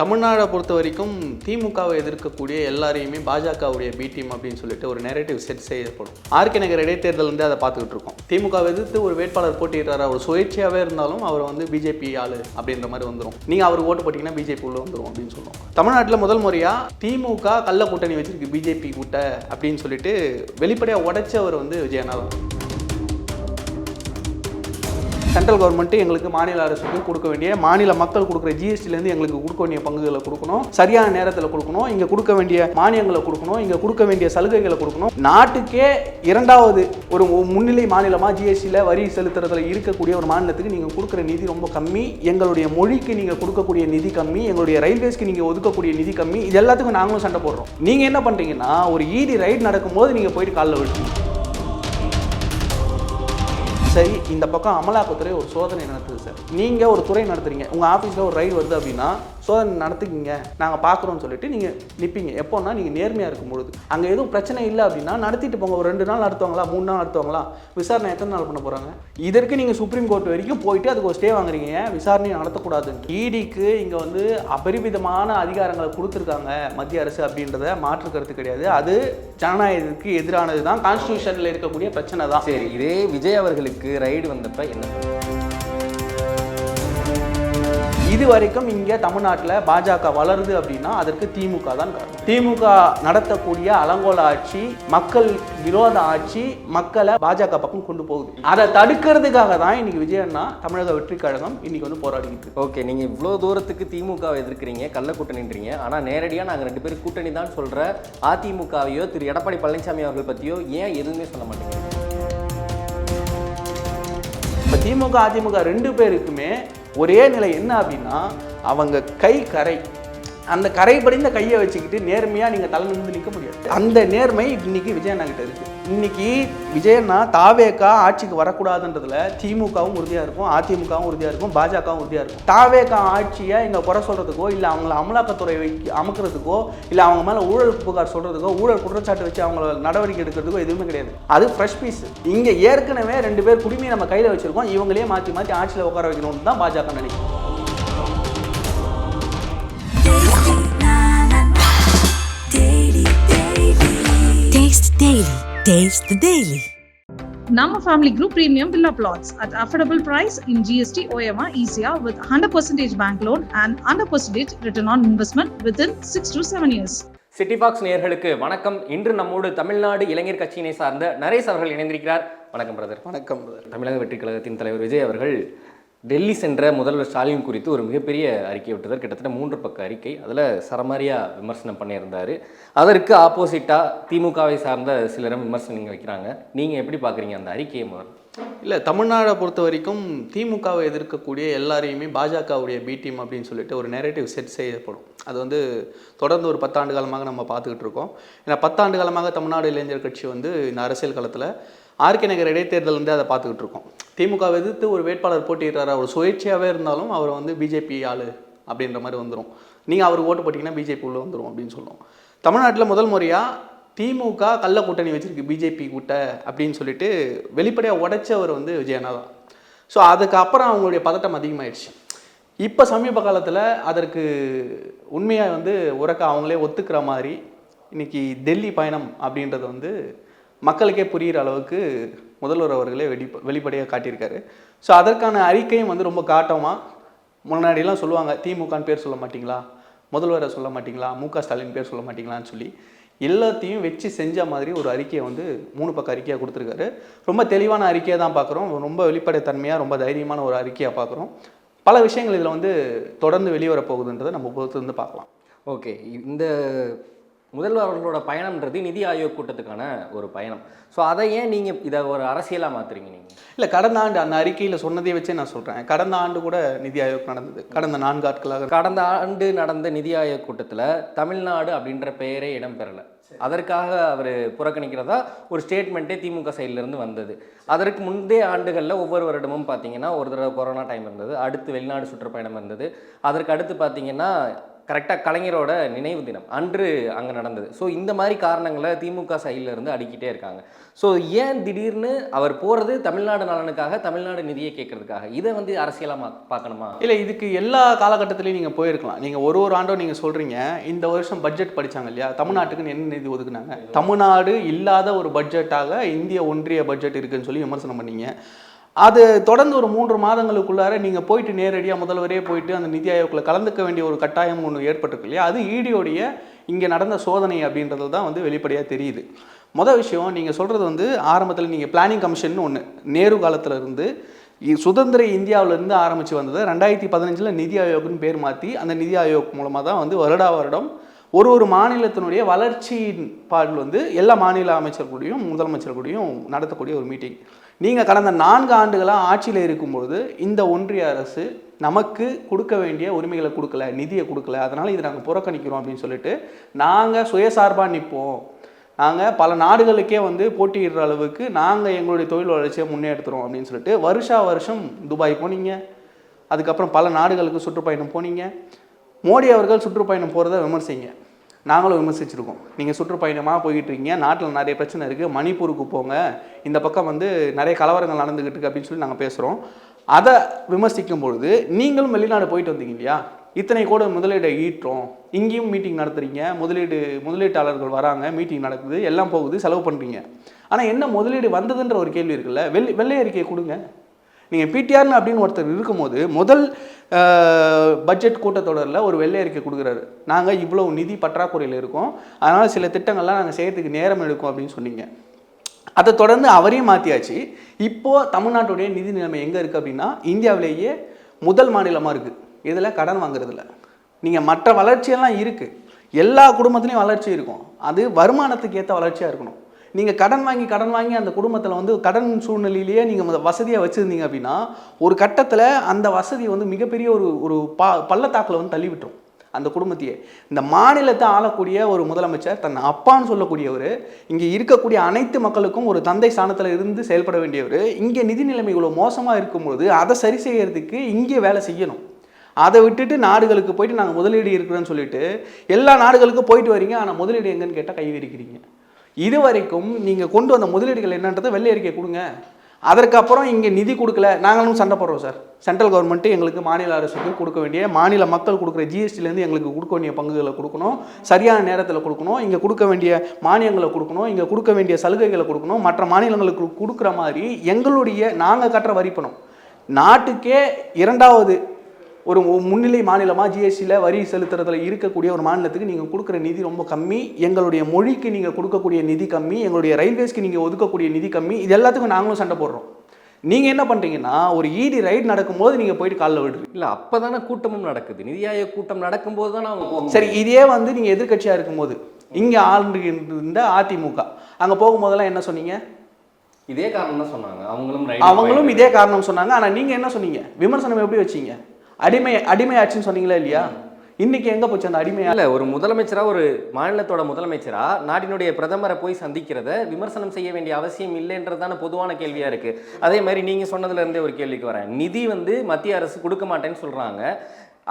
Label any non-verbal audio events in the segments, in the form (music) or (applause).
தமிழ்நாடை பொறுத்த வரைக்கும் திமுகவை எதிர்க்கக்கூடிய எல்லாரையுமே பாஜகவுடைய பி டீம் அப்படின்னு சொல்லிட்டு ஒரு நெரேட்டிவ் செட் செய்யப்படும். ஆர்கே நகர் இடைத்தேர்தல் வந்து அதை பார்த்துக்கிட்டு இருக்கோம். திமுகவை எதிர்த்து ஒரு வேட்பாளர் போட்டிடுறாரு அவர் சுயேட்சையாகவே இருந்தாலும் அவர் வந்து பிஜேபி ஆளு அப்படின்ற மாதிரி வந்துடும் நீங்கள் அவர் ஓட்டு போட்டிங்கன்னா பிஜேபி உள்ள வந்துடும் அப்படின்னு சொல்லுவோம். தமிழ்நாட்டில் முதல் முறையாக திமுக கள்ள கூட்டணி வச்சிருக்கு பிஜேபி கூட்ட அப்படின்னு சொல்லிட்டு வெளிப்படையாக உடைச்சவர் வந்து விஜயநாதன். சென்ட்ரல் கவர்மெண்ட்டு எங்களுக்கு மாநில அரசுக்கு கொடுக்க வேண்டிய மாநில மக்கள் கொடுக்குற ஜிஎஸ்டிலேருந்து எங்களுக்கு கொடுக்க வேண்டிய பங்குகளை கொடுக்கணும். சரியான நேரத்தில் கொடுக்கணும். இங்கே கொடுக்க வேண்டிய மானியங்களை கொடுக்கணும். இங்கே கொடுக்க வேண்டிய சலுகைகளை கொடுக்கணும். நாட்டுக்கே இரண்டாவது ஒரு முன்னிலை மாநிலமாக ஜிஎஸ்டியில் வரி செலுத்துறதுல இருக்கக்கூடிய ஒரு மாநிலத்துக்கு நீங்கள் கொடுக்குற நிதி ரொம்ப கம்மி. எங்களுடைய மொழிக்கு நீங்கள் கொடுக்கக்கூடிய நிதி கம்மி. எங்களுடைய ரயில்வேஸ்க்கு நீங்கள் ஒதுக்கக்கூடிய நிதி கம்மி. இது எல்லாத்துக்கும் நாங்களும் சண்டை போடுறோம். நீங்கள் என்ன பண்ணுறீங்கன்னா ஒரு ஈடி ரைட் நடக்கும்போது நீங்கள் போயிட்டு காலில் விழுறீங்க சரி இந்த பக்கம் அமலாக்கத்துறை ஒரு சோதனை நடத்துது சார். நீங்கள் ஒரு துறை நடத்துறீங்க. உங்கள் ஆஃபீஸில் ஒரு ரைடு வருது அப்படின்னா சோதனை நடத்துக்கிங்க. நாங்கள் பார்க்குறோம்னு சொல்லிட்டு நீங்கள் நிற்பீங்க எப்போன்னா நீங்கள் நேர்மையாக இருக்கும்பொழுது. அங்கே எதுவும் பிரச்சனை இல்லை அப்படின்னா நடத்திட்டு போங்க. ஒரு ரெண்டு நாள் நடத்துவாங்களா? மூணு நாள் நடத்துவாங்களா? விசாரணை எத்தனை நாள் பண்ண போகிறாங்க இதற்கு நீங்கள் சுப்ரீம் கோர்ட் வரைக்கும் போயிட்டு அதுக்கு ஒரு ஸ்டே வாங்குறீங்க. விசாரணையை நடத்தக்கூடாது இடிக்கு இங்கே வந்து அபரிமிதமான அதிகாரங்களை கொடுத்துருக்காங்க மத்திய அரசு அப்படின்றத மாற்று கருத்து கிடையாது. அது ஜனநாயகத்துக்கு எதிரானது தான் கான்ஸ்டியூஷனில் இருக்கக்கூடிய பிரச்சனை தான். சரி இதே விஜய் அவர்களுக்கு ரைடு வந்தப்ப என்ன? இது வரைக்கும் இங்கே தமிழ்நாட்டில் பாஜக வளருது அப்படின்னா அதற்கு திமுக தான் காரணம். திமுக நடத்தக்கூடிய அலங்கோல ஆட்சி மக்கள் விரோத ஆட்சி மக்களை பாஜக பக்கம் கொண்டு போகுது. அதை தடுக்கிறதுக்காக தான் இன்னைக்கு விஜயண்ணா தமிழக வெற்றி கழகம் இன்னைக்கு வந்து போராடிக்கிட்டு ஓகே நீங்கள் இவ்வளோ தூரத்துக்கு திமுகவை எதிர்க்கிறீங்க கள்ள கூட்டணின்றீங்க. ஆனால் நேரடியாக நாங்கள் ரெண்டு பேரும் கூட்டணி தான் சொல்கிற அதிமுகவையோ திரு எடப்பாடி பழனிசாமி அவர்கள் பற்றியோ ஏன் எதுவுமே சொல்ல மாட்டேங்கிறீங்க? திமுக அதிமுக ரெண்டு பேருக்குமே ஒரே நிலை என்ன அப்படின்னா அவங்க கை கரை. அந்த கரை படிந்த கையை வச்சுக்கிட்டு நேர்மையாக நீங்கள் தலை நிமிந்து நிற்க முடியாது. அந்த நேர்மை இன்னைக்கு விஜயண்ணா கிட்ட இருக்கு. இன்னைக்கு விஜயண்ணா தாவேக்கா ஆட்சிக்கு வரக்கூடாதுன்றதுல திமுகவும் உறுதியாக இருக்கும் அதிமுகவும் உறுதியாக இருக்கும் பாஜகவும் உறுதியாக இருக்கும். தாவேக்கா ஆட்சியை இங்கே குறை சொல்கிறதுக்கோ இல்லை அவங்கள அமலாக்கத்துறை வைக்க அமுக்கிறதுக்கோ இல்லை அவங்க மேலே ஊழல் புகார் சொல்கிறதுக்கோ ஊழல் குற்றச்சாட்டு வச்சு அவங்கள நடவடிக்கை எடுக்கிறதுக்கோ எதுவுமே கிடையாது. அது ஃப்ரெஷ் பீஸ் இங்கே ஏற்கனவே ரெண்டு பேர் குடிமையை நம்ம கையில் வச்சுருக்கோம். இவங்களே மாற்றி மாற்றி ஆட்சியில் உட்கார வைக்கணும்னு தான் பாஜக நினைக்கும் Taste Daily. Taste the Daily. Nama Family Group Premium Villa Plots at affordable price in GST OMR ECR with 100% bank loan and 100% return on investment within 6 to 7 years. City box நேயர்களுக்கு வணக்கம் இன்று நம்மோடு தமிழ்நாடு இளைஞர் கட்சியினை சார்ந்த நரேஷ் அவர்கள் இணைந்திருக்கிறார் வணக்கம் பிரதர் வணக்கம் brother. தமிழக வெற்றி கழகத்தின் தலைவர் விஜய் அவர்கள் டெல்லி சென்ற முதல்வர் ஸ்டாலின் குறித்து ஒரு மிகப்பெரிய அறிக்கை விட்டதார் கிட்டத்தட்ட மூன்று பக்க அறிக்கை. அதில் சரமாரியாக விமர்சனம் பண்ணியிருந்தார். அதற்கு ஆப்போசிட்டாக திமுகவை சார்ந்த சிலரும் விமர்சனங்கள் வைக்கிறாங்க. நீங்கள் எப்படி பார்க்குறீங்க அந்த அறிக்கையை முதல் இல்லை தமிழ்நாடை பொறுத்த வரைக்கும் திமுகவை எதிர்க்கக்கூடிய எல்லாரையுமே பாஜகவுடைய பி டீம் அப்படின்னு சொல்லிட்டு ஒரு நெரேட்டிவ் செட் செய்யப்படும். அது வந்து தொடர்ந்து ஒரு பத்தாண்டு காலமாக நம்ம பார்த்துக்கிட்டு இருக்கோம். ஏன்னா பத்தாண்டு காலமாக தமிழ்நாடு இளைஞர் கட்சி வந்து இந்த அரசியல் களத்தில் ஆர்கே நகர் இடைத்தேர்தல் வந்து அதை பார்த்துக்கிட்டு இருக்கோம். திமுகவை எதிர்த்து ஒரு வேட்பாளர் போட்டிடுறாரு அவர் சுயேட்சையாகவே இருந்தாலும் அவர் வந்து பிஜேபி ஆளு அப்படின்ற மாதிரி வந்துடும் நீங்கள் அவருக்கு ஓட்டு போட்டிங்கன்னா பிஜேபி வந்துடும் அப்படின்னு சொல்லுவோம் தமிழ்நாட்டில் முதல் முறையாக திமுக கள்ள கூட்டணி வச்சுருக்கு பிஜேபி கூட்ட அப்படின்னு சொல்லிட்டு வெளிப்படையாக உடைச்சவர் வந்து விஜயனா தான் ஸோ அதுக்கப்புறம் அவங்களுடைய பதட்டம் அதிகமாகிடுச்சு இப்போ சமீப காலத்தில் அதற்கு உண்மையாக வந்து உறக்க அவங்களே ஒத்துக்கிற மாதிரி இன்றைக்கி டெல்லி பயணம் அப்படின்றது வந்து மக்களுக்கே புரிகிற அளவுக்கு முதல்வர் அவர்களே வெளி வெளிப்படையாக காட்டியிருக்காரு. ஸோ அதற்கான அறிக்கையும் வந்து ரொம்ப காட்டமாக முன்னாடியெல்லாம் சொல்லுவாங்க திமுகன்னு பேர் சொல்ல மாட்டிங்களா? முதல்வரை சொல்ல மாட்டிங்களா? மு க ஸ்டாலின் பேர் சொல்ல மாட்டிங்களான்னு சொல்லி. எல்லாத்தையும் வச்சு செஞ்ச மாதிரி ஒரு அறிக்கையை வந்து மூணு பக்க அறிக்கையாக கொடுத்துருக்காரு. ரொம்ப தெளிவான அறிக்கையை தான் பார்க்குறோம் ரொம்ப வெளிப்படைத்தன்மையாக ரொம்ப தைரியமான ஒரு அறிக்கையாக பார்க்குறோம் பல விஷயங்கள் இதில் வந்து தொடர்ந்து வெளிவரப் போகுதுன்றதை நம்ம பொறுத்து வந்து பார்க்கலாம் ஓகே. இந்த முதல்வர் அவர்களோட பயணம்ன்றது நிதி ஆயோக் கூட்டத்துக்கான ஒரு பயணம். ஸோ அதை ஏன் நீங்கள் இதை ஒரு அரசியலாக மாற்றுறீங்க நீங்கள் இல்லை கடந்த ஆண்டு அந்த அறிக்கையில் சொன்னதை வச்சே நான் சொல்கிறேன் கடந்த ஆண்டு கூட நிதி ஆயோக் நடந்தது. கடந்த நான்கு ஆட்களாக கடந்த ஆண்டு நடந்த நிதி ஆயோக் கூட்டத்தில் தமிழ்நாடு அப்படின்ற பெயரே இடம்பெறலை. அதற்காக அவர் புறக்கணிக்கிறதா? ஒரு ஸ்டேட்மெண்ட்டே திமுக சைட்லேருந்து வந்தது. அதற்கு முந்தைய ஆண்டுகளில் ஒவ்வொரு வருடமும் பார்த்தீங்கன்னா ஒரு தடவை கொரோனா டைம் இருந்தது. அடுத்து வெளிநாடு சுற்றுப்பயணம் இருந்தது அதற்கு அடுத்து பார்த்தீங்கன்னா கரெக்டாக கலைஞரோட நினைவு தினம். அன்று அங்கே நடந்தது. ஸோ இந்த மாதிரி காரணங்களை திமுக இருந்து அடிக்கிட்டே இருக்காங்க. ஸோ ஏன் திடீர்னு அவர் போகிறது தமிழ்நாடு நலனுக்காக தமிழ்நாடு நிதியை கேட்கறதுக்காக? இதை வந்து அரசியலாக பார்க்கணுமா? இல்லை இதுக்கு எல்லா காலகட்டத்திலையும் நீங்கள் போயிருக்கலாம். நீங்கள் ஒரு ஒரு ஆண்டும் நீங்கள் சொல்கிறீங்க இந்த வருஷம் பட்ஜெட் படிச்சாங்க இல்லையா? தமிழ்நாட்டுக்கு என்ன நிதி ஒதுக்குனாங்க? தமிழ்நாடு இல்லாத ஒரு பட்ஜெட்டாக இந்திய ஒன்றிய பட்ஜெட் இருக்குன்னு சொல்லி விமர்சனம் பண்ணீங்க. அது தொடர்ந்து ஒரு மூன்று மாதங்களுக்குள்ளார நீங்கள் போயிட்டு நேரடியாக முதல்வரே போயிட்டு அந்த நிதி ஆயோக்கில் கலந்துக்க வேண்டிய ஒரு கட்டாயம் ஒன்று ஏற்பட்டிருக்கு இல்லையா? அது ஈடியோடைய இங்கே நடந்த சோதனை அப்படின்றது தான் வந்து வெளிப்படையாக தெரியுது. மொதல் விஷயம் நீங்கள் சொல்கிறது வந்து ஆரம்பத்தில் நீங்கள் பிளானிங் கமிஷன் ஒன்று நேரு காலத்தில் இருந்து சுதந்திர இந்தியாவிலேருந்து ஆரம்பித்து வந்தது ரெண்டாயிரத்தி பதினஞ்சில் நிதி ஆயோக்னு பேர் மாற்றி அந்த நிதி ஆயோக் மூலமாக தான் வந்து வருடா வருடம் ஒரு ஒரு மாநிலத்தினுடைய வளர்ச்சியின் பாடல் வந்து எல்லா மாநில அமைச்சர்களுடையும் முதலமைச்சர்களுடையும் நடத்தக்கூடிய ஒரு மீட்டிங் நீங்கள் கடந்த நான்கு ஆண்டுகளாக ஆட்சியில் இருக்கும்பொழுது இந்த ஒன்றிய அரசு நமக்கு கொடுக்க வேண்டிய உரிமைகளை கொடுக்கல நிதியை கொடுக்கல. அதனால் இதை நாங்கள் புறக்கணிக்கிறோம் அப்படின்னு சொல்லிட்டு நாங்கள் சுயசார்பாக நிற்போம். நாங்கள் பல நாடுகளுக்கே வந்து போட்டியிடுற அளவுக்கு நாங்கள் எங்களுடைய தொழில் வளர்ச்சியை முன்னேற்றுறோம் அப்படின்னு சொல்லிட்டு வருஷா வருஷம் துபாய் போனீங்க. அதுக்கப்புறம் பல நாடுகளுக்கு சுற்றுப்பயணம் போனீங்க. மோடி அவர்கள் சுற்றுப்பயணம் போகிறத விமர்சிங்க. நாங்களும் விமர்சிச்சிருக்கோம். நீங்கள் சுற்றுப்பயணமாக போய்கிட்டு இருக்கீங்க நாட்டில் நிறைய பிரச்சனை இருக்குது மணிப்பூருக்கு போங்க. இந்த பக்கம் வந்து நிறைய கலவரங்கள் நடந்துக்கிட்டு இருக்கு அப்படின்னு சொல்லி நாங்கள் பேசுகிறோம் அதை விமர்சிக்கும் பொழுது நீங்களும் வெளிநாடு போயிட்டு வந்தீங்க இல்லையா? இத்தனை கூட முதலீடை ஈட்டுறோம். இங்கேயும் மீட்டிங் நடத்துறீங்க. முதலீடு முதலீட்டாளர்கள் வராங்க. மீட்டிங் நடக்குது. எல்லாம் போகுது. செலவு பண்ணுறீங்க ஆனால் என்ன முதலீடு வந்ததுன்ற ஒரு கேள்வி இருக்குல்ல? வெள்ளை வெள்ளை அறிக்கையை கொடுங்க. நீங்கள் பிடிஆர்னு அப்படின்னு ஒருத்தர் இருக்கும்போது முதல் பட்ஜெட் கூட்டத்தொடரில் ஒரு வெள்ளை அறிக்கை கொடுக்குறாரு. நாங்கள் இவ்வளோ நிதி பற்றாக்குறையில் இருக்கோம். அதனால் சில திட்டங்கள்லாம் நாங்கள் செய்கிறதுக்கு நேரம் எடுக்கும் அப்படின்னு சொன்னீங்க. அதை தொடர்ந்து அவரையும் மாற்றியாச்சு இப்போது தமிழ்நாட்டுடைய நிதி நிலைமை எங்கே இருக்குது அப்படின்னா இந்தியாவிலேயே முதல் மாநிலமாக இருக்குது இதில் கடன் வாங்குறதில்ல நீங்கள் மற்ற வளர்ச்சியெல்லாம் இருக்குது எல்லா குடும்பத்துலேயும் வளர்ச்சி இருக்கும். அது வருமானத்துக்கு ஏற்ற வளர்ச்சியாக இருக்கணும். நீங்கள் கடன் வாங்கி கடன் வாங்கி அந்த குடும்பத்தில் வந்து கடன் சூழ்நிலையிலேயே நீங்கள் வசதியாக வச்சுருந்தீங்க அப்படின்னா ஒரு கட்டத்தில் அந்த வசதி வந்து மிகப்பெரிய ஒரு ஒரு பா பள்ளத்தாக்கில் வந்து தள்ளி விட்டுரும் அந்த குடும்பத்தையே. இந்த மாநிலத்தை ஆளக்கூடிய ஒரு முதலமைச்சர் தன் அப்பான்னு சொல்லக்கூடியவர் இங்கே இருக்கக்கூடிய அனைத்து மக்களுக்கும் ஒரு தந்தை ஸ்தானத்தில் இருந்து செயல்பட வேண்டியவர் இங்கே நிதி நிலைமை இவ்வளோ மோசமாக இருக்கும்போது அதை சரி செய்யறதுக்கு இங்கே வேலை செய்யணும். அதை விட்டுட்டு நாடுகளுக்கு போயிட்டு நாங்கள் முதலீடு இருக்கிறோன்னு சொல்லிட்டு எல்லா நாடுகளுக்கும் போயிட்டு வரீங்க ஆனால் முதலீடு எங்கன்னு கேட்டால் கை விரிக்கிறீங்க இது வரைக்கும் நீங்கள் கொண்டு வந்த முதலீடுகள் என்னன்றது வெள்ளை அறிக்கை கொடுங்க. அதற்கப்புறம் இங்கே நிதி கொடுக்கல நாங்களும் சண்டை போடுறோம் சார். சென்ட்ரல் கவர்மெண்ட்டு எங்களுக்கு மாநில அரசுக்கு கொடுக்க வேண்டிய மாநில மக்கள் கொடுக்குற ஜிஎஸ்டிலேருந்து எங்களுக்கு கொடுக்க வேண்டிய பங்குகளை கொடுக்கணும். சரியான நேரத்தில் கொடுக்கணும். இங்கே கொடுக்க வேண்டிய மானியங்களை கொடுக்கணும். இங்கே கொடுக்க வேண்டிய சலுகைகளை கொடுக்கணும். மற்ற மாநிலங்களுக்கு கொடுக்குற மாதிரி எங்களுடைய நாங்கள் கட்டுற வரிப்பணம் நாட்டுக்கே இரண்டாவது ஒரு முன்னிலை மாநிலமாக ஜிஎஸ்டியில் வரி செலுத்துறதுல இருக்கக்கூடிய ஒரு மாநிலத்துக்கு நீங்கள் கொடுக்குற நிதி ரொம்ப கம்மி. எங்களுடைய மொழிக்கு நீங்கள் கொடுக்கக்கூடிய நிதி கம்மி. எங்களுடைய ரயில்வேஸ்க்கு நீங்கள் ஒதுக்கக்கூடிய நிதி கம்மி. இது எல்லாத்துக்கும் நாங்களும் சண்டை போடுறோம். நீங்கள் என்ன பண்ணுறீங்கன்னா ஒரு இடி ரைட் நடக்கும்போது நீங்கள் போயிட்டு காலில் விடுறீங்க. இல்லை அப்போ தானே கூட்டமும் நடக்குது. நிதி ஆயோக் கூட்டம் நடக்கும்போது தானே அவங்க சரி இதே வந்து நீங்கள் எதிர்க்கட்சியாக இருக்கும்போது இங்கே ஆளுகின்ற அதிமுக அங்கே போகும்போதெல்லாம் என்ன சொன்னீங்க? இதே காரணம் தான் சொன்னாங்க. அவங்களும் அவங்களும். இதே காரணம் சொன்னாங்க. ஆனால் நீங்கள் என்ன சொன்னீங்க? விமர்சனம் எப்படி வச்சீங்க? அடிமை அடிமை சொன்னீங்களா இல்லையா? இன்னைக்கு எங்கே போச்சு அந்த அடிமை இல்ல ஒரு முதலமைச்சரா ஒரு மாநிலத்தோட முதலமைச்சரா நாட்டினுடைய பிரதமரை போய் சந்திக்கிறத விமர்சனம் செய்ய வேண்டிய அவசியம் இல்லைன்றதான பொதுவான கேள்வியா இருக்கு. அதே மாதிரி நீங்க சொன்னதுல இருந்தே ஒரு கேள்விக்கு வரேன். நிதி வந்து மத்திய அரசு கொடுக்க மாட்டேன்னு சொல்றாங்க.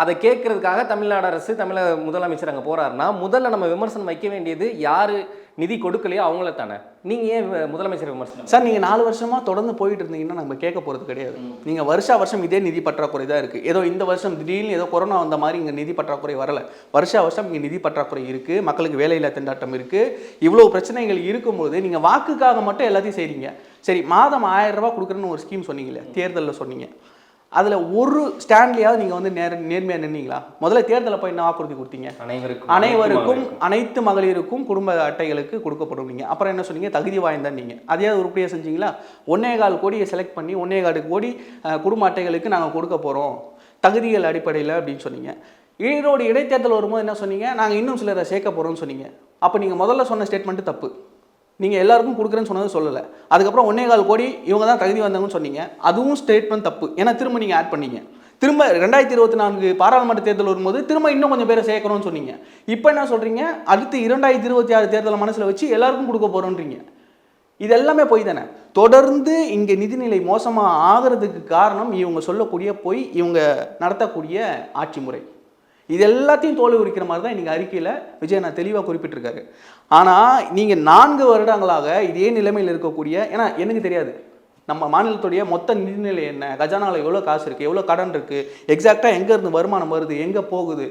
அதை கேட்கறதுக்காக தமிழ்நாடு அரசு தமிழக முதலமைச்சர் அங்கே போறாருன்னா முதல்ல நம்ம விமர்சனம் வைக்க வேண்டியது யாரு நிதி கொடுக்கலையோ அவங்கள தானே? நீங்க ஏன் முதலமைச்சர் விமர்சனம் சார் நீங்கள் நாலு வருஷமா தொடர்ந்து போயிட்டு இருந்தீங்கன்னா நம்ம கேட்க போகிறது கிடையாது. நீங்கள் வருஷா வருஷம் இதே நிதி பற்றாக்குறை தான் இருக்குது ஏதோ இந்த வருஷம் திடீர்னு ஏதோ கொரோனா வந்த மாதிரி இங்கே நிதி பற்றாக்குறை வரல. வருஷா வருஷம் இங்கே நிதி பற்றாக்குறை இருக்குது மக்களுக்கு வேலையில்லா திண்டாட்டம் இருக்குது இவ்வளோ பிரச்சனைகள் இருக்கும்போது நீங்கள் வாக்குக்காக மட்டும் எல்லாத்தையும் செய்றீங்க. சரி மாதம் ஆயிரம் ரூபாய் கொடுக்குறேன்னு ஒரு ஸ்கீம் சொன்னீங்களே தேர்தலில் சொன்னீங்க. அதில் ஒரு ஸ்டாண்ட்லேயாவது நீங்கள் வந்து நேர நேர்மையாக நின்னீங்களா? முதல்ல தேர்தலில் போய் என்ன வாக்குறுதி கொடுத்தீங்க? அனைவருக்கும் அனைவருக்கும் அனைத்து மகளிருக்கும் குடும்ப அட்டைகளுக்கு கொடுக்கப்படும் நீங்க. அப்புறம் என்ன சொன்னீங்க? தகுதி வாய்ந்தா நீங்க. அதையாவது உருப்படியாக செஞ்சீங்களா? ஒன்னே கால் கோடியை செலக்ட் பண்ணி ஒன்னே கால் கோடி குடும்ப அட்டைகளுக்கு நாங்கள் கொடுக்க போகிறோம் தகுதிகள் அடிப்படையில் அப்படின்னு சொன்னீங்க. ஈரோடு இடைத்தேர்தல் வரும்போது என்ன சொன்னீங்க? நாங்கள் இன்னும் சிலரை சேர்க்க போகிறோம்னு சொன்னீங்க. அப்போ நீங்கள் முதல்ல சொன்ன ஸ்டேட்மெண்ட்டு தப்பு. நீங்கள் எல்லாருக்கும் கொடுக்குறேன்னு சொன்னது சொல்லலை. அதுக்கப்புறம் ஒன்னே கால் கோடி இவங்க தான் தகுதி வந்தாங்கன்னு சொன்னீங்க. அதுவும் ஸ்டேட்மெண்ட் தப்பு. ஏன்னா திரும்ப நீங்கள் ஆட் பண்ணீங்க. திரும்ப ரெண்டாயிரத்தி இருபத்தி நான்கு பாராளுமன்ற தேர்தல் வரும்போது திரும்ப இன்னும் கொஞ்சம் பேரை சேர்க்கணும்னு சொன்னீங்க. இப்போ என்ன சொல்கிறீங்க அடுத்து இரண்டாயிரத்தி இருபத்தி ஆறு தேர்தலை மனசில் வச்சு எல்லாருக்கும் கொடுக்க போகிறோன்றீங்க இது எல்லாமே பொய் தானே? தொடர்ந்து இங்கே நிதிநிலை மோசமாக ஆகிறதுக்கு காரணம் இவங்க சொல்லக்கூடிய பொய் இவங்க நடத்தக்கூடிய ஆட்சி முறை. இது எல்லாத்தையும் தோல்வி குறிக்கிற மாதிரி தான் இன்றைக்கி அறிக்கையில் விஜய் நான் தெளிவாக குறிப்பிட்டிருக்காரு. ஆனால் நீங்கள் நான்கு வருடங்களாக இதே நிலைமையில் இருக்கக்கூடிய ஏன்னா எனக்கு தெரியாது. நம்ம மாநிலத்துடைய மொத்த நிதிநிலை என்ன? கஜானாவில் எவ்வளோ காசு இருக்குது எவ்வளோ கடன் இருக்குது எக்ஸாக்டாக எங்கேருந்து வருமானம் வருது? எங்கே போகுது?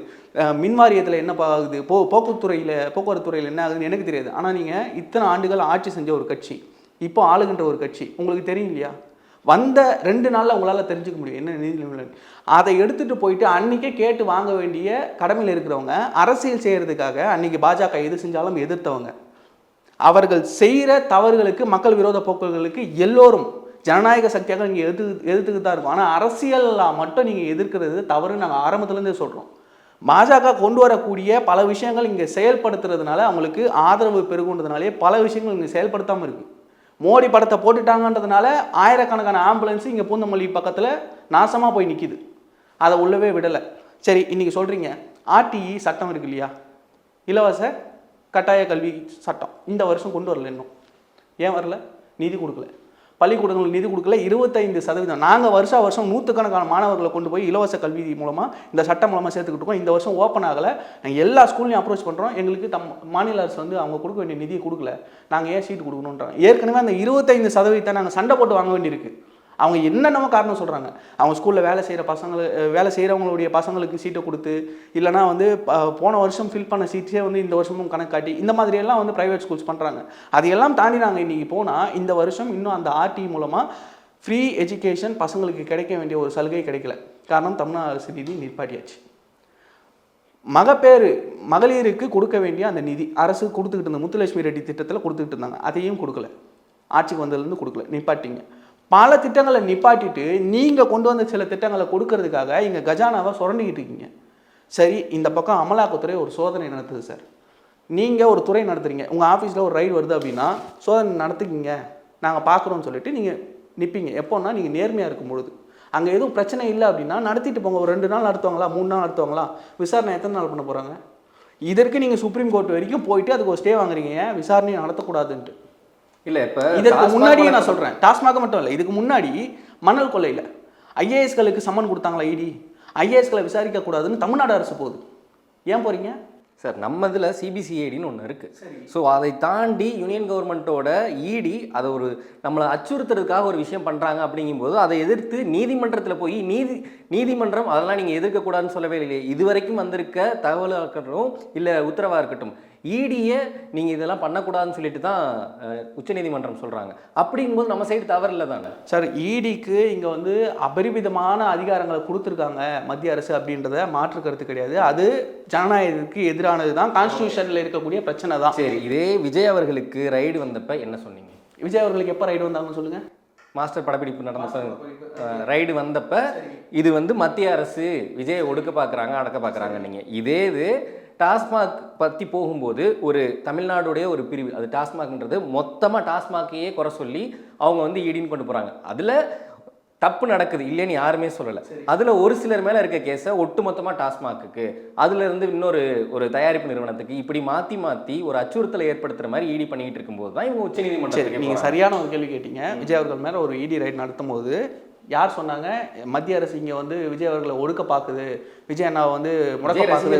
மின் வாரியத்தில் என்ன ஆகுது? போ போக்குவரத்துறையில் போக்குவரத்து துறையில் என்ன ஆகுதுன்னு எனக்கு தெரியாது. ஆனால் நீங்கள் இத்தனை ஆண்டுகள் ஆட்சி செஞ்ச ஒரு கட்சி இப்போ ஆளுகின்ற ஒரு கட்சி உங்களுக்கு தெரியும் இல்லையா? வந்த ரெண்டு நாளில் உங்களால் தெரிஞ்சுக்க முடியும். என்ன நிதி நிபுணர் அதை எடுத்துகிட்டு போயிட்டு அன்றைக்கே கேட்டு வாங்க வேண்டிய கடமையில் இருக்கிறவங்க அரசியல் செய்கிறதுக்காக அன்றைக்கி பாஜக எது செஞ்சாலும் எதிர்த்தவங்க. அவர்கள் செய்கிற தவறுகளுக்கு மக்கள் விரோத போக்குகளுக்கு எல்லோரும் ஜனநாயக சக்தியாக நீங்கள் எதிர்த்து எதிர்த்துக்கிட்டு தான் இருக்கும். ஆனால் அரசியலில் மட்டும் நீங்கள் எதிர்க்கிறது தவறுன்னு நாங்கள் ஆரம்பத்துலேருந்தே சொல்கிறோம் பாஜக கொண்டு வரக்கூடிய பல விஷயங்கள் இங்கே செயல்படுத்துறதுனால அவங்களுக்கு ஆதரவு பெருகுன்றதுனாலே பல விஷயங்கள் இங்கே செயல்படுத்தாமல் இருக்குது மோடி படத்தை போட்டுட்டாங்கன்றதுனால ஆயிரக்கணக்கான ஆம்புலன்ஸ் இங்கே பூந்தமல்லி பக்கத்தில் நாசமாக போய் நிற்கிது அதை உள்ளவே விடலை. சரி இன்றைக்கி சொல்கிறீங்க ஆர்டிஇ சட்டம் இருக்கு இல்லையா? இலவச கட்டாய கல்வி சட்டம். இந்த வருஷம் கொண்டு வரல இன்னும். ஏன் வரல? நிதி கொடுக்கல. பள்ளிக்கூடங்களுக்கு நிதி கொடுக்கல இருபத்தைந்து சதவீதம். நாங்கள் வருஷா வருஷம் நூற்றுக்கணக்கான மாணவர்களை கொண்டு போய் இலவச கல்வி மூலமாக இந்த சட்டம் மூலமாக சேர்த்துக்கிட்டு இருக்கோம். இந்த வருஷம் ஓப்பன் ஆகலை. நாங்கள் எல்லா ஸ்கூல்லையும் அப்ரோச் பண்ணுறோம் எங்களுக்கு தம் மாநில அரசு வந்து அவங்க கொடுக்க வேண்டிய நிதியை கொடுக்கல. நாங்கள் ஏன் சீட்டு கொடுக்கணுன்றோம் ஏற்கனவே அந்த இருபத்தைந்து சதவீதத்தை நாங்கள் சண்டை போட்டு வாங்க வேண்டியிருக்கு. அவங்க என்னென்னமோ காரணம் சொல்கிறாங்க அவங்க ஸ்கூலில் வேலை செய்கிற பசங்களை வேலை செய்கிறவங்களுடைய பசங்களுக்கு சீட்டை கொடுத்து இல்லைனா வந்து போன வருஷம் ஃபில் பண்ண சீட்ஸே வந்து இந்த வருஷமும் கணக்கு காட்டி இந்த மாதிரியெல்லாம் வந்து ப்ரைவேட் ஸ்கூல்ஸ் பண்ணுறாங்க அதையெல்லாம் தாண்டி நாங்கள் இன்றைக்கி போனால் இந்த வருஷம் இன்னும் அந்த ஆர்டி மூலமாக ஃப்ரீ எஜுகேஷன் பசங்களுக்கு கிடைக்க வேண்டிய ஒரு சலுகை கிடைக்கல. காரணம் தமிழ்நாடு அரசு நிதி நிற்பாட்டியாச்சு மகப்பேறு மகளிருக்கு கொடுக்க வேண்டிய அந்த நிதி அரசு கொடுத்துக்கிட்டு இருந்த முத்துலட்சுமி ரெட்டி திட்டத்தில் கொடுத்துக்கிட்டு இருந்தாங்க. அதையும் கொடுக்கல. ஆட்சிக்கு வந்ததுலேருந்து கொடுக்கல. நிப்பாட்டிங்க. பல திட்டங்களை நிப்பாட்டிட்டு நீங்கள் கொண்டு வந்த சில திட்டங்களை கொடுக்கறதுக்காக இங்கே கஜானாவை சுரண்டிக்கிட்டு இருக்கீங்க. சரி இந்த பக்கம் அமலாக்கத்துறை ஒரு சோதனை நடத்துது சார். நீங்கள் ஒரு துறை நடத்துறீங்க. உங்கள் ஆஃபீஸில் ஒரு ரைடு வருது அப்படின்னா சோதனை நடத்துக்கிங்க. நாங்கள் பார்க்குறோம்னு சொல்லிட்டு நீங்கள் நிற்பீங்க எப்போன்னா நீங்கள் நேர்மையாக இருக்கும் பொழுது அங்கே எதுவும் பிரச்சனை இல்லை அப்படின்னா நடத்திட்டு போங்க. ஒரு ரெண்டு நாள் நடத்துவாங்களா? மூணு நாள் நடத்துவாங்களா? விசாரணை எத்தனை நாள் பண்ண போகிறாங்க இதற்கு நீங்கள் சுப்ரீம் கோர்ட் வரைக்கும் போயிட்டு அதுக்கு ஒரு ஸ்டே வாங்குறீங்க. ஏன்? விசாரணையை நடத்தக்கூடாதுன்ட்டு. இல்ல இப்ப இதற்கு முன்னாடியே நான் சொல்கிறேன் டாஸ்மாக மட்டும் இல்லை இதுக்கு முன்னாடி மணல் கொள்ளையில் ஐஏஎஸ்களுக்கு சம்மன் கொடுத்தாங்களா இடி? ஐஏஎஸ்களை விசாரிக்க கூடாதுன்னு தமிழ்நாடு அரசு போகுது. ஏன் போறீங்க? சார் நம்ம இதில் சிபிசிஐடின்னு ஒன்று இருக்குது ஸோ அதை தாண்டி யூனியன் கவர்மெண்ட்டோட இடி அதை ஒரு நம்மளை அச்சுறுத்துறதுக்காக ஒரு விஷயம் பண்ணுறாங்க அப்படிங்கும்போது அதை எதிர்த்து நீதிமன்றத்தில் போய் நீதி நீதிமன்றம் அதெல்லாம் நீங்கள் எதிர்க்கக்கூடாதுன்னு சொல்லவே இல்லையே. இது வரைக்கும் வந்திருக்க தகவலாக இருக்கட்டும் இல்லை உத்தரவாக இருக்கட்டும். இடியை நீங்கள் இதெல்லாம் பண்ணக்கூடாதுன்னு சொல்லிட்டு தான் உச்சநீதிமன்றம் சொல்கிறாங்க அப்படிங்கும்போது நம்ம சைடு தவறு இல்லை தானே? சார் இடிக்கு இங்கே வந்து அபரிமிதமான அதிகாரங்களை கொடுத்துருக்காங்க மத்திய அரசு அப்படின்றத மாற்று கருத்து கிடையாது. அது ஜனநாயகத்துக்கு எதிரானது தான். கான்ஸ்டியூஷனில் இருக்கக்கூடிய பிரச்சனை தான். சரி இதே விஜய் அவர்களுக்கு ரைடு வந்தப்ப என்ன சொன்னீங்க? விஜய் அவர்களுக்கு எப்போ ரைடு வந்தாங்கன்னு சொல்லுங்கள் மாஸ்டர் படப்பிடிப்பு நடந்தப்ப ரைடு வந்தப்ப இது வந்து மத்திய அரசு விஜயை ஒடுக்க பார்க்குறாங்க அடக்க பார்க்குறாங்க நீங்கள் இதே இது டாஸ்மாக் பற்றி போகும்போது ஒரு தமிழ்நாடுடைய ஒரு பிரிவு அது டாஸ்மாக்ன்றது மொத்தமாக டாஸ்மாக்கையே குறை சொல்லி அவங்க வந்து ஈடின்னு கொண்டு போகிறாங்க அதில் தப்பு நடக்குது இல்லைன்னு யாருமே சொல்லலை. அதில் ஒரு சிலர் மேலே இருக்க கேஸை ஒட்டுமொத்தமாக டாஸ்மாக்குக்கு. அதுல இருந்து இன்னொரு ஒரு தயாரிப்பு நிறுவனத்துக்கு இப்படி மாற்றி மாற்றி ஒரு அச்சுறுத்தலை ஏற்படுத்துகிற மாதிரி ஈடி பண்ணிக்கிட்டு இருக்கும்போது தான் இவங்க சரி உச்சநீதிமன்றத்துக்கு நீங்கள் சரியான ஒரு கேள்வி கேட்டீங்க. விஜய் அவர்கள் மேலே ஒரு இடி ரைட் நடத்தும் போது யார் சொன்னாங்க? மத்திய அரசு இங்கே வந்து விஜய் அவர்களை ஒடுக்க பார்க்குது விஜய் அண்ணாவை வந்து முடக்க பார்க்குது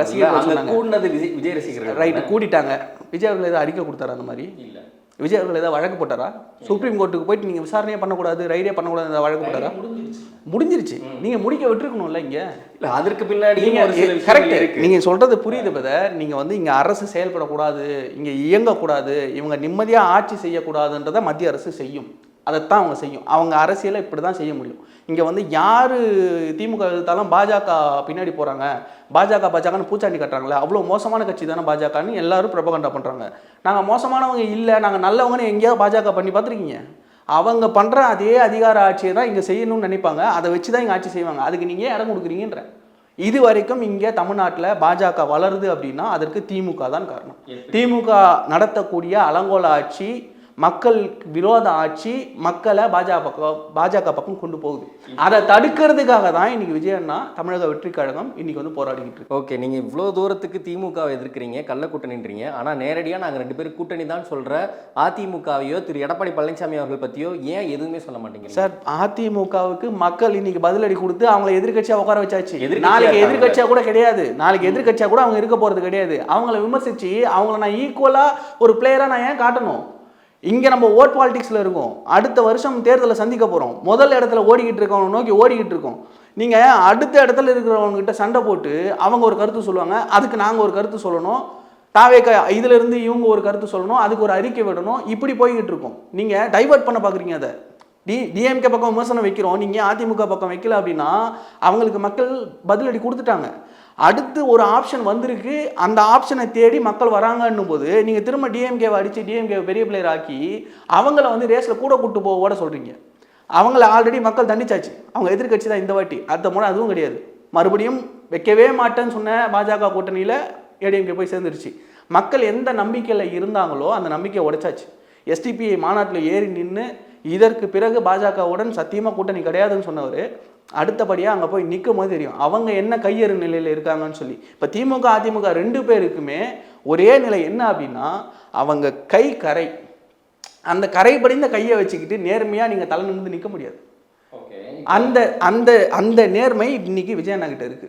ரசிகர்களே கூடினது விஜய் விஜய் ரசிகர்கள். ரைட்டு கூட்டிட்டாங்க. விஜய் அவர்கள் ஏதாவது அறிக்கை கொடுத்தாரா அந்த மாதிரி? இல்ல. விஜய் அவர்கள் ஏதாவது வழக்கு போட்டாரா? சுப்ரீம் கோர்ட்டுக்கு போயிட்டு நீங்கள் விசாரணையே பண்ணக்கூடாது ரைடே பண்ணக்கூடாது ஏதாவது வழக்கு போட்டாரா? முடிஞ்சிருச்சு. நீங்கள் முடிக்க விட்டுருக்கணும்ல இங்கே? இல்ல அதற்கு பின்னாடி நீங்க கரெக்ட் இருக்கு. நீங்க சொல்றது புரியுது பதர் நீங்க வந்து இங்க அரசு செயல்படக்கூடாது இங்க இயங்கக்கூடாது இவங்க நிம்மதியா ஆட்சி செய்யக்கூடாதுன்றதை மத்திய அரசு செய்யும். அதைத்தான் அவங்க செய்யும். அவங்க அரசியலை இப்படி தான் செய்ய முடியும். இங்க வந்து யாரு திமுக எதிர்த்தாலும் பாஜக பின்னாடி போறாங்க. பாஜக பாஜகன்னு பூச்சாண்டி கட்டுறாங்களே அவ்வளோ மோசமான கட்சி தானே பாஜகன்னு எல்லாரும் பிரபகண்டா பண்றாங்க. நாங்க மோசமானவங்க இல்லை நாங்க நல்லவங்கன்னு எங்கேயாவது பாஜக பண்ணி பார்த்துருக்கீங்க? அவங்க பண்ற அதே அதிகார ஆட்சியை தான் இங்க செய்யணும்னு நினைப்பாங்க. அதை வச்சு தான் இங்க ஆட்சி செய்வாங்க. அதுக்கு நீங்க ஏன் இடம் கொடுக்குறீங்கன்ற. இது வரைக்கும் இங்கே தமிழ்நாட்டில் பாஜக வளருது அப்படின்னா அதற்கு திமுக தான் காரணம். திமுக நடத்தக்கூடிய அலங்கோல ஆட்சி மக்கள் விரோத ஆட்சி மக்களை பாஜக பக்கம் பாஜக பக்கம் கொண்டு போகுது. அதை தடுக்கிறதுக்காக தான் இன்னைக்கு விஜய் அண்ணா தமிழக வெற்றி கழகம் இன்னைக்கு வந்து போராடிக்கிட்டு இருக்கு. ஓகே நீங்கள் இவ்வளோ தூரத்துக்கு திமுகவை எதிர்க்கிறீங்க கள்ள கூட்டணின்றீங்க ஆனால் நேரடியாக நாங்கள் ரெண்டு பேரும் கூட்டணி தான் சொல்கிற அதிமுகவையோ திரு எடப்பாடி பழனிசாமி அவர்கள் பற்றியோ ஏன் எதுவுமே சொல்ல மாட்டேங்கிறீங்க சார் அதிமுகவுக்கு மக்கள் இன்னைக்கு பதிலடி கொடுத்து அவங்கள எதிர்க்கட்சியா உட்கார வச்சாச்சு. நாளைக்கு. எதிர்க்கட்சியா கூட கிடையாது. நாளைக்கு எதிர்க்கட்சியா கூட அவங்க இருக்க போறது கிடையாது. அவங்கள விமர்சிச்சு அவங்கள நான் ஈக்குவலா ஒரு பிளேயரா நான் ஏன் காட்டணும்? இங்கே நம்ம ஓட் பாலிட்டிக்ஸில் இருக்கோம். அடுத்த வருஷம் தேர்தலை சந்திக்க போகிறோம் முதல் இடத்துல ஓடிக்கிட்டு இருக்கவங்க நோக்கி ஓடிக்கிட்டு இருக்கோம். நீங்கள் அடுத்த இடத்துல இருக்கிறவங்ககிட்ட சண்டை போட்டு அவங்க ஒரு கருத்து சொல்லுவாங்க. அதுக்கு நாங்கள் ஒரு கருத்து சொல்லணும். தாவேக்க இதிலிருந்து இவங்க ஒரு கருத்து சொல்லணும். அதுக்கு ஒரு அறிக்கை விடணும். இப்படி போய்கிட்டு இருக்கோம். நீங்கள் டைவர்ட் பண்ண பார்க்குறீங்க அதை. டி டிஎம்கே பக்கம் விமர்சனம் வைக்கிறோம். நீங்கள் அதிமுக பக்கம் வைக்கல அப்படின்னா அவங்களுக்கு மக்கள் பதிலடி கொடுத்துட்டாங்க. அடுத்து ஒரு ஆப்ஷன் வந்திருக்கு. அந்த ஆப்ஷனை தேடி மக்கள் வராங்கன்னும் போது நீங்கள் திரும்ப டிஎம்கேவை அடித்து டிஎம்கே பெரிய பிளேயர் ஆக்கி அவங்கள வந்து ரேஸில் கூட கூட்டு போக சொல்கிறீங்க அவங்கள ஆல்ரெடி மக்கள் தண்டிச்சாச்சு. அவங்க எதிர்க்கட்சி தான் இந்த வாட்டி. அடுத்த முறை அதுவும் கிடையாது. மறுபடியும் வைக்கவே மாட்டேன்னு சொன்ன பாஜக கூட்டணியில் ஏடிஎம்கே போய் சேர்ந்துருச்சு. மக்கள் எந்த நம்பிக்கையில் இருந்தாங்களோ அந்த நம்பிக்கையை உடைச்சாச்சு. எஸ்டிபிஐ மாநாட்டில் ஏறி நின்று இதற்கு பிறகு பாஜகவுடன் சத்தியமாக கூட்டணி கிடையாதுன்னு சொன்னவர் அடுத்தபடியாக அங்கே போய் நிற்கும் போது தெரியும். அவங்க என்ன கையறு நிலையில் இருக்காங்கன்னு சொல்லி. இப்போ திமுக அதிமுக ரெண்டு பேருக்குமே ஒரே நிலை என்ன அப்படின்னா அவங்க கை கரை. அந்த கரை படிந்த கையை வச்சுக்கிட்டு நேர்மையாக நீங்கள் தலை நிமிர்ந்து நிற்க முடியாது. அந்த அந்த அந்த நேர்மை இன்னைக்கு விஜயண்ணா கிட்ட இருக்கு.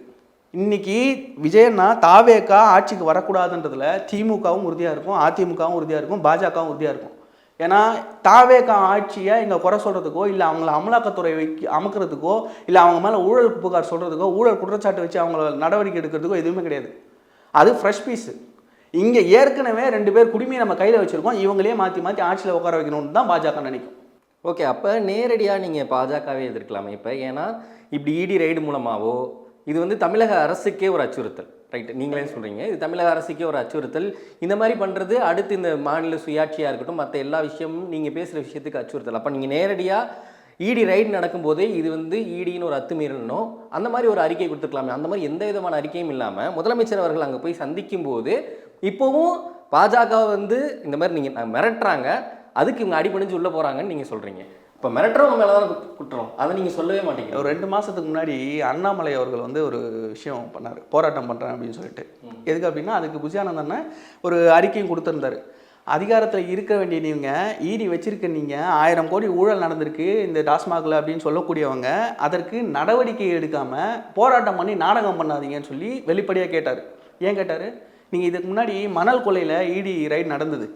இன்னைக்கு விஜயண்ணா தாவேக்கா ஆட்சிக்கு வரக்கூடாதுன்றதுல திமுகவும் உறுதியாக இருக்கும் அதிமுகவும் உறுதியாக இருக்கும் பாஜகவும் உறுதியாக இருக்கும். ஏன்னா தாவேக்கா ஆட்சியை இங்கே குறை சொல்கிறதுக்கோ இல்லை அவங்கள அமலாக்கத்துறை வைக்க அமுக்கிறதுக்கோ இல்லை அவங்க மேலே ஊழல் புகார் சொல்கிறதுக்கோ ஊழல் குற்றச்சாட்டு வச்சு அவங்கள நடவடிக்கை எடுக்கிறதுக்கோ எதுவுமே கிடையாது. அது ஃப்ரெஷ் பீஸு இங்கே ஏற்கனவே ரெண்டு பேர் குடிமையை நம்ம கையில் வச்சுருக்கோம். இவங்களே மாற்றி மாற்றி ஆட்சியில் உட்கார வைக்கணும்னு தான் பாஜக நினைக்கும். ஓகே அப்போ நேரடியாக நீங்கள் பாஜகவே எதிர்க்கலாமே இப்போ? ஏன்னா இப்படி இடி ரைடு மூலமாகவோ இது வந்து தமிழக அரசுக்கே ஒரு அச்சுறுத்தல். ரைட் நீங்களே சொல்கிறீங்க இது தமிழக அரசுக்கே ஒரு அச்சுறுத்தல். இந்த மாதிரி பண்ணுறது அடுத்து இந்த மாநில சுயாட்சியாக இருக்கட்டும் மற்ற எல்லா விஷயமும் நீங்கள் பேசுகிற விஷயத்துக்கு அச்சுறுத்தல். அப்போ நீங்கள் நேரடியாக இடி ரைடு நடக்கும்போதே இது வந்து இடின்னு ஒரு அத்துமீறலனோ அந்த மாதிரி ஒரு அறிக்கை கொடுத்துருக்கலாமே அந்த மாதிரி எந்த விதமான அறிக்கையும் இல்லாமல் முதலமைச்சர் அவர்கள் அங்கே போய் சந்திக்கும் போது இப்போவும் பாஜக வந்து இந்த மாதிரி நீங்கள் மிரட்டுறாங்க. அதுக்கு இவங்க அடிபணிஞ்சு உள்ளே போகிறாங்கன்னு நீங்கள் சொல்கிறீங்க இப்போ மிரட்டுறவங்க மேலே தான் குற்றம். அதை நீங்கள் சொல்லவே மாட்டீங்க. ஒரு ரெண்டு மாதத்துக்கு முன்னாடி அண்ணாமலை அவர்கள் வந்து ஒரு விஷயம் பண்ணார். போராட்டம் பண்ணுறேன் அப்படின்னு சொல்லிட்டு. எதுக்கு அப்படின்னா அதுக்கு புஜியானந்தன் ஒரு அறிக்கையும் கொடுத்துருந்தாரு. அதிகாரத்தில் இருக்க வேண்டிய நீங்கள் ஈடி வச்சிருக்க நீங்கள் ஆயிரம் கோடி ஊழல் நடந்திருக்கு இந்த டாஸ்மாகில் அப்படின்னு சொல்லக்கூடியவங்க அதற்கு நடவடிக்கை எடுக்காமல் போராட்டம் பண்ணி நாடகம் பண்ணாதீங்கன்னு சொல்லி வெளிப்படையாக கேட்டார். ஏன் கேட்டார்? நீங்கள் இதுக்கு முன்னாடி மணல் கொள்ளையில் இடி ரைட் நடந்தது.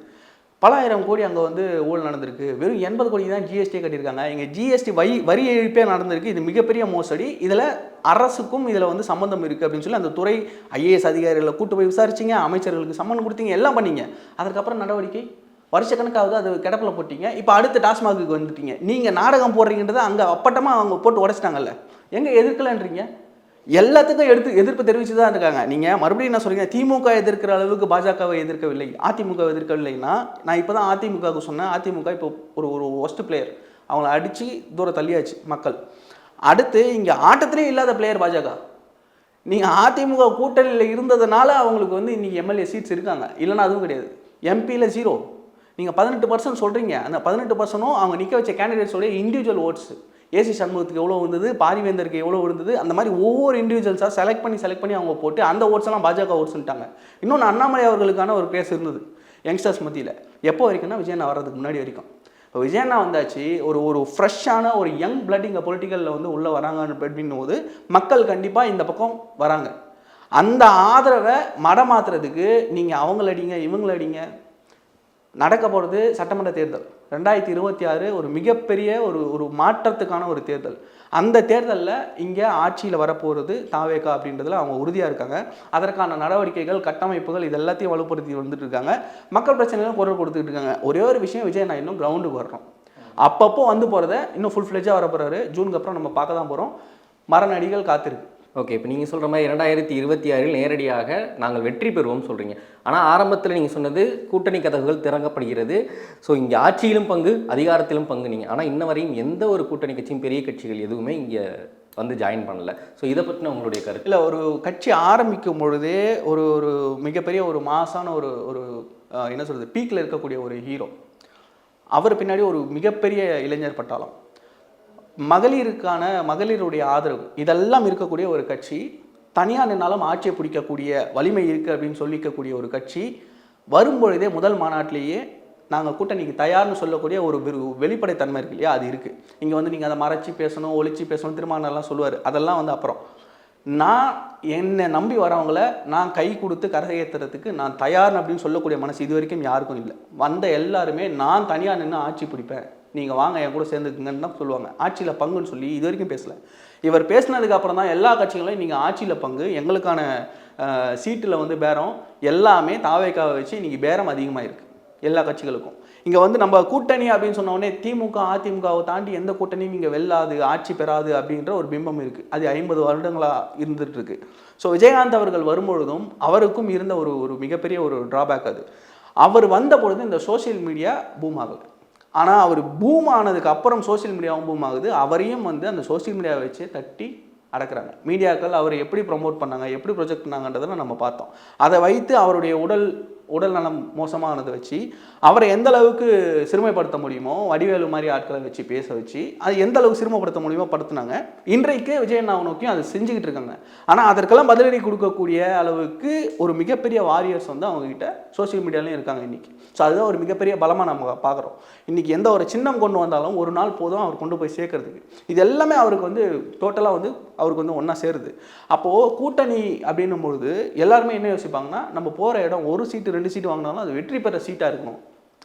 பல ஆயிரம் கோடி அங்கே வந்து ஊழல் நடந்திருக்கு. வெறும் எண்பது கோடி தான் ஜிஎஸ்டி கட்டியிருக்காங்க. இங்கே ஜிஎஸ்டி வரி வரி எழுப்பே நடந்திருக்கு. இது மிகப்பெரிய மோசடி. இதில் அரசுக்கும் இதில் வந்து சம்மந்தம் இருக்குது அப்படின்னு சொல்லி அந்த துறை ஐஏஎஸ் அதிகாரிகளை கூட்டு போய் விசாரிச்சிங்க. அமைச்சர்களுக்கு சம்மன் கொடுத்தீங்க. எல்லாம் பண்ணீங்க. அதற்கப்புறம் நடவடிக்கை? வருஷக்கணக்காவது அது கிடப்பில் போட்டிங்க. இப்போ அடுத்த டாஸ்மாகுக்கு வந்துட்டீங்க. நீங்கள் நாடகம் போடுறீங்கன்றதை அங்கே அப்பட்டமாக அவங்க போட்டு உடச்சிட்டாங்கல்ல. எங்கே எதிர்க்கலன்றீங்க? எல்லாத்துக்கும் எடுத்து எதிர்ப்பு தெரிவித்து தான் இருக்காங்க. நீங்கள் மறுபடியும் என்ன சொல்கிறீங்க திமுக எதிர்க்கிற அளவுக்கு பாஜகவை எதிர்க்கவில்லை. அதிமுக எதிர்க்கவில்லைன்னா நான் இப்போ தான் அதிமுகவுக்கு சொன்னேன். அதிமுக இப்போ ஒரு ஒரு ஒஸ்ட் பிளேயர் அவங்கள அடித்து தூரம் தள்ளியாச்சு மக்கள். அடுத்து இங்கே ஆட்டத்திலே இல்லாத பிளேயர் பாஜக. நீங்கள் அதிமுக கூட்டணியில் இருந்ததுனால அவங்களுக்கு வந்து இன்றைக்கி எம்எல்ஏ சீட்ஸ் இருக்காங்க. இல்லைன்னா அதுவும் கிடையாது. எம்பியில் ஜீரோ நீங்கள் பதினெட்டு பர்சன்ட் சொல்கிறீங்க அந்த பதினெட்டு பர்சனும் அவங்க நிற்க வச்ச கேண்டிடேட்ஸோடைய இண்டிவிஜுவல் ஓட்ஸ் ஏசி சண்முகத்துக்கு எவ்வளோ இருந்தது பாரிவேந்தருக்கு எவ்வளோ இருந்தது அந்த மாதிரி ஒவ்வொரு இண்டிவிஜுவல்ஸாக செலக்ட் பண்ணி செலக்ட் பண்ணி அவங்க போட்டு அந்த ஓட்ஸ்லாம் பாஜக ஓட்ஸ்ன்ட்டாங்க இன்னொன்று அண்ணாமலை அவர்களுக்கான ஒரு பேஸ் இருந்தது யங்ஸ்டர்ஸ் மத்தியில். எப்போ வரைக்கும்னா விஜயண்ணா வர்றதுக்கு முன்னாடி வரைக்கும். இப்போ விஜயண்ணா வந்தாச்சு ஒரு ஒரு ஃப்ரெஷ்ஷான ஒரு யங் பிளட் இங்கே பொலிட்டிக்கலில் வந்து உள்ளே வராங்க அப்படின்னும் போது மக்கள் கண்டிப்பாக இந்த பக்கம் வராங்க. அந்த ஆதரவை மடமாத்துறதுக்கு நீங்கள் அவங்கள அடிங்க இவங்கள அடிங்க. நடக்க போகிறது சட்டமன்ற தேர்தல். ரெண்டாயிரத்தி இருபத்தி ஆறு ஒரு மிகப்பெரிய ஒரு ஒரு மாற்றத்துக்கான ஒரு தேர்தல். அந்த தேர்தலில் இங்கே ஆட்சியில் வரப்போகிறது தாவேக்கா அப்படின்றதுல அவங்க உறுதியாக இருக்காங்க. அதற்கான நடவடிக்கைகள் கட்டமைப்புகள் இது எல்லாத்தையும் வலுப்படுத்தி வந்துட்டு இருக்காங்க மக்கள் பிரச்சனைகளும் குரல் கொடுத்துட்டு இருக்காங்க ஒரே ஒரு விஷயம் விஜய் நான் இன்னும் கிரவுண்டுக்கு வரணும். அப்பப்போ வந்து போகிறத இன்னும் ஃபுல் ஃப்ளெஜாக வர போகிறாரு ஜூனுக்கு அப்புறம் நம்ம பார்க்க தான் போகிறோம் மரநடிகள் காத்திருக்கு. ஓகே இப்போ நீங்கள் சொல்கிற மாதிரி இரண்டாயிரத்தி இருபத்தி ஆறில் நேரடியாக நாங்கள் வெற்றி பெறுவோம் சொல்கிறீங்க ஆனால் ஆரம்பத்தில் நீங்கள் சொன்னது கூட்டணி கதவுகள் திறக்கப்படுகிறது. ஸோ இங்கே ஆட்சியிலும் பங்கு அதிகாரத்திலும் பங்கு நீங்கள் ஆனால் இன்ன வரையும் எந்த ஒரு கூட்டணி கட்சியும் பெரிய கட்சிகள் எதுவுமே இங்கே வந்து ஜாயின் பண்ணல. ஸோ இதை பற்றின உங்களுடைய கருத்து? இல்லை ஒரு கட்சி ஆரம்பிக்கும் பொழுதே ஒரு ஒரு மிகப்பெரிய ஒரு மாசான ஒரு ஒரு என்ன சொல்கிறது பீக்கில் இருக்கக்கூடிய ஒரு ஹீரோ அவர் பின்னாடி ஒரு மிகப்பெரிய இளைஞர் பட்டாளம். மகளிருக்கான மகளிருடைய ஆதரவு. இதெல்லாம் இருக்கக்கூடிய ஒரு கட்சி. தனியாக நின்னாலும் ஆட்சியை பிடிக்கக்கூடிய வலிமை இருக்குது அப்படின்னு சொல்லிக்கக்கூடிய ஒரு கட்சி. வரும்பொழுதே முதல் மாநாட்டிலேயே நாங்கள் கூட்டணிக்கு தயார்னு சொல்லக்கூடிய ஒரு வெளிப்படைத்தன்மை இருக்கு இல்லையா? அது இருக்குது இங்கே வந்து நீங்கள் அதை மறைச்சி பேசணும் ஒழிச்சு பேசணும் திருமணம்லாம் சொல்லுவார். அதெல்லாம் வந்து அப்புறம். நான் என்னை நம்பி வரவங்கள நான் கை கொடுத்து கரையேற்றுறதுக்கு நான் தயார் அப்படின்னு சொல்லக்கூடிய மனசு இது வரைக்கும் யாருக்கும் இல்லை. வந்த எல்லாருமே நான் தனியாக நின்று ஆட்சி பிடிப்பேன். நீங்கள் வாங்க என் கூட சேர்ந்துக்குங்கன்னு தான் சொல்லுவாங்க. ஆட்சியில் பங்குன்னு சொல்லி இது வரைக்கும் பேசலை. இவர் பேசினதுக்கு அப்புறம் தான் எல்லா கட்சிகளையும் நீங்கள் ஆட்சியில் பங்கு எங்களுக்கான சீட்டில் வந்து பேரம் எல்லாமே தாவேக்காவை வச்சு இன்றைக்கி பேரம் அதிகமாக இருக்குது எல்லா கட்சிகளுக்கும். இங்கே வந்து நம்ம கூட்டணி அப்படின்னு சொன்னோடனே திமுக அதிமுகவை தாண்டி எந்த கூட்டணியும் இங்கே வெல்லாது ஆட்சி பெறாது அப்படின்ற ஒரு பிம்பம் இருக்குது அது ஐம்பது வருடங்களாக இருந்துகிட்ருக்கு ஸோ விஜயகாந்த் அவர்கள் வரும்பொழுதும் அவருக்கும் இருந்த ஒரு ஒரு மிகப்பெரிய ஒரு ட்ராபேக் அது. அவர் வந்த பொழுது இந்த சோஷியல் மீடியா பூம் ஆகலை. ஆனால் அவர் பூம் ஆனதுக்கு அப்புறம் சோஷியல் மீடியாவும் பூம் ஆகுது. அவரையும் வந்து அந்த சோஷியல் மீடியாவை வச்சு தட்டி அடக்கிறாங்க. மீடியாக்கள் அவர் எப்படி ப்ரொமோட் பண்ணாங்க எப்படி ப்ரொஜெக்ட் பண்ணாங்கன்றதை நம்ம பார்த்தோம். அதை வைத்து அவருடைய உடல் உடல் நலம் மோசமானதை வச்சு அவரை எந்த அளவுக்கு சிறுமைப்படுத்த முடியுமோ வடிவேலு மாதிரி ஆட்களை வச்சு பேச வச்சு அது எந்த அளவுக்கு சிறுமைப்படுத்த முடியுமோ படுத்துனாங்க. இன்றைக்கு விஜயண்ணாவை நோக்கியும் அதை செஞ்சுக்கிட்டு இருக்காங்க. ஆனால் அதற்கெல்லாம் பதிலடி கொடுக்கக்கூடிய அளவுக்கு ஒரு மிகப்பெரிய வாரியர்ஸ் வந்து அவங்க சோசியல் சோஷியல் மீடியாலையும் இருக்காங்க இன்றைக்கி ஸோ அதுதான் ஒரு மிகப்பெரிய பலமாக நம்ம பார்க்குறோம். இன்றைக்கி எந்த ஒரு சின்னம் கொண்டு வந்தாலும் ஒரு நாள் போதும் அவர் கொண்டு போய் சேர்க்கறதுக்கு. இது எல்லாமே அவருக்கு வந்து டோட்டலாக வந்து அவருக்கு வந்து ஒன்றா சேருது. அப்போது கூட்டணி அப்படின்னும் பொழுது எல்லாருமே என்ன யோசிப்பாங்கன்னா நம்ம போகிற இடம் ஒரு சீட்டு ரெண்டு சீட்டு வாங்கினாலும் அது வெற்றி பெற சீட்டாக இருக்கணும்.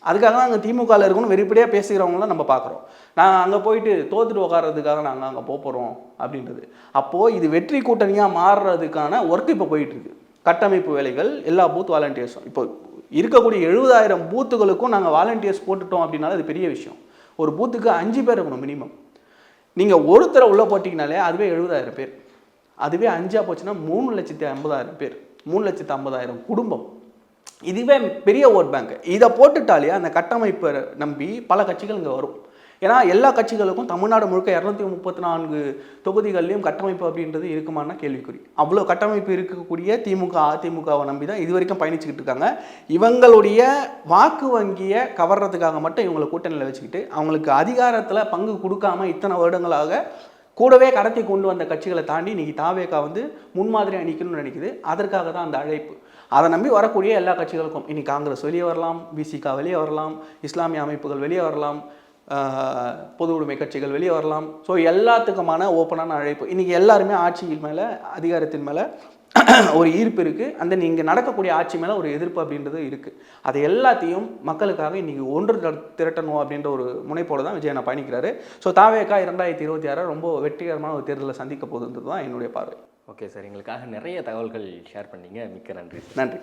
அதுக்காக தான் அங்கே திமுகவில் இருக்கணும் வெறிப்படியாக பேசுகிறவங்களாம் நம்ம பார்க்குறோம். நான் அங்கே போயிட்டு தோத்துட்டு உட்கார்றதுக்காக நாங்கள் அங்கே போக போகிறோம் அப்படின்றது. அப்போது இது வெற்றி கூட்டணியாக மாறுறதுக்கான ஒர்க் இப்போ போயிட்டுருக்கு கட்டமைப்பு வேலைகள் எல்லா பூத் வாலண்டியர்ஸும் இப்போ இருக்கக்கூடிய எழுபதாயிரம் பூத்துகளுக்கும் நாங்கள் வாலண்டியர்ஸ் போட்டுட்டோம் அப்படின்னால அது பெரிய விஷயம். ஒரு பூத்துக்கு அஞ்சு பேர் இருக்கணும் மினிமம் நீங்கள் ஒருத்தரை உள்ளே போட்டிங்கனாலே அதுவே எழுபதாயிரம் பேர். அதுவே அஞ்சா போச்சுன்னா மூணு லட்சத்தி ஐம்பதாயிரம் பேர். மூணு லட்சத்தி ஐம்பதாயிரம் குடும்பம். இதுவே பெரிய ஓட் பேங்க். இதை போட்டுட்டாலே அந்த கட்டமைப்பை நம்பி பல கட்சிகள் இங்கே வரும். ஏன்னா எல்லா கட்சிகளுக்கும் தமிழ்நாடு முழுக்க இரநூத்தி முப்பத்தி நான்கு தொகுதிகள்லையும் கட்டமைப்பு அப்படின்றது இருக்குமான கேள்விக்குறி. அவ்வளோ கட்டமைப்பு இருக்கக்கூடிய திமுக அதிமுகவை நம்பி தான் இது வரைக்கும் பயணிச்சுக்கிட்டு இருக்காங்க. இவங்களுடைய வாக்கு வங்கியை கவர்றதுக்காக மட்டும் இவங்களை கூட்டணியில் வச்சுக்கிட்டு அவங்களுக்கு அதிகாரத்தில் பங்கு கொடுக்காம இத்தனை வருடங்களாக கூடவே கடத்தி கொண்டு வந்த கட்சிகளை தாண்டி இன்னைக்கு தாவேக்கா வந்து முன்மாதிரி அணிக்கணும்னு நினைக்குது. அதற்காக தான் அந்த அழைப்பு. அதை நம்பி வரக்கூடிய எல்லா கட்சிகளுக்கும் இன்றைக்கி காங்கிரஸ் வெளியே வரலாம் பிசிகா வெளியே வரலாம் இஸ்லாமிய அமைப்புகள் வெளியே வரலாம் பொது உடைமை கட்சிகள் வெளியே வரலாம். ஸோ எல்லாத்துக்குமான ஓப்பனான அழைப்பு. இன்னைக்கு எல்லாருமே ஆட்சியின் மேலே அதிகாரத்தின் மேலே (clears throat) ஒரு ஈர்ப்பு இருக்குது அந்த இங்கே நடக்கக்கூடிய ஆட்சி மேலே ஒரு எதிர்ப்பு அப்படின்றது இருக்குது அதை எல்லாத்தையும் மக்களுக்காக இன்றைக்கி ஒன்று திர- திரட்டணும் அப்படின்ற ஒரு முனைப்போடு தான் விஜயனை பயணிக்கிறாரு. ஸோ தாவேக்கா இரண்டாயிரத்தி இருபத்தி ஆறு ரொம்ப வெற்றிகரமான ஒரு தேர்தலை சந்திக்க போகுதுன்றது தான் என்னுடைய பார்வை. ஓகே சார் எங்களுக்காக நிறைய தகவல்கள் ஷேர் பண்ணீங்க. மிக்க நன்றி நன்றி.